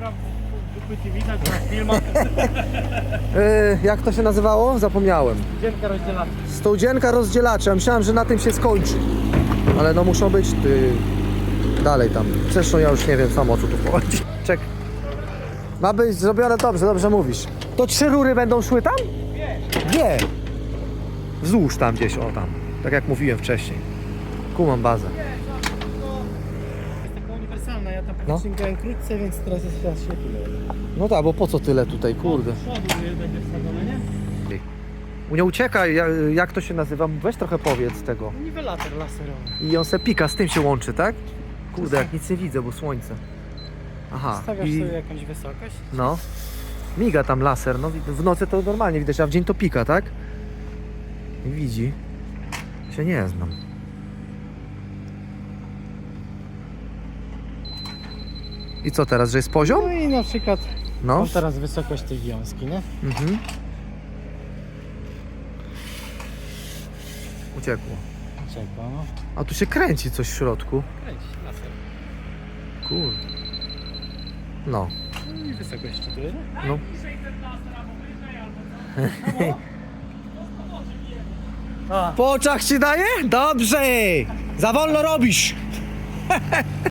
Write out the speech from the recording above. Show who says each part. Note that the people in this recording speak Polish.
Speaker 1: naprawdę dupy ci widać na filmach.
Speaker 2: Yy, jak to się nazywało? Zapomniałem.
Speaker 1: Dzienka rozdzielacza.
Speaker 2: Stołdzienka rozdzielacze. Myślałem, że na tym się skończy. Ale no muszą być ty... dalej tam. Zresztą ja już nie wiem sam o co tu chodzi. Czek. Ma być zrobione dobrze, dobrze mówisz. To trzy rury będą szły tam? Nie. Nie. Wzdłuż tam gdzieś, o tam. Tak jak mówiłem wcześniej. Kumam bazę.
Speaker 1: Jest uniwersalna, ja tam
Speaker 2: No.
Speaker 1: grałem krótce, więc teraz jest teraz świetnie.
Speaker 2: No tak, bo po co tyle tutaj, kurde.
Speaker 1: Z przodu będzie wsadzone, nie?
Speaker 2: Nie uciekaj, ja- jak to się nazywa? Weź trochę powiedz tego.
Speaker 1: Niwelator laserowy.
Speaker 2: I on se pika, z tym się łączy, tak? Kurde, jak nic nie widzę, bo słońce. Aha.
Speaker 1: Stawiasz
Speaker 2: I,
Speaker 1: sobie jakąś wysokość.
Speaker 2: no. Miga tam laser, no w nocy to normalnie widać, a w dzień to pika, tak? Widzi. Się nie znam. I co teraz, że jest poziom?
Speaker 1: No i na przykład
Speaker 2: No.
Speaker 1: mam teraz wysokość tej wiązki, nie?
Speaker 2: Mhm. Uciekło.
Speaker 1: Czekaj, no.
Speaker 2: A tu się kręci coś w środku.
Speaker 1: Kręć, laser.
Speaker 2: Kurde. No.
Speaker 1: No i wysokość tu tyle, nie?
Speaker 2: No.
Speaker 1: A,
Speaker 2: Po oczach ci daje? Dobrze! Za wolno robisz!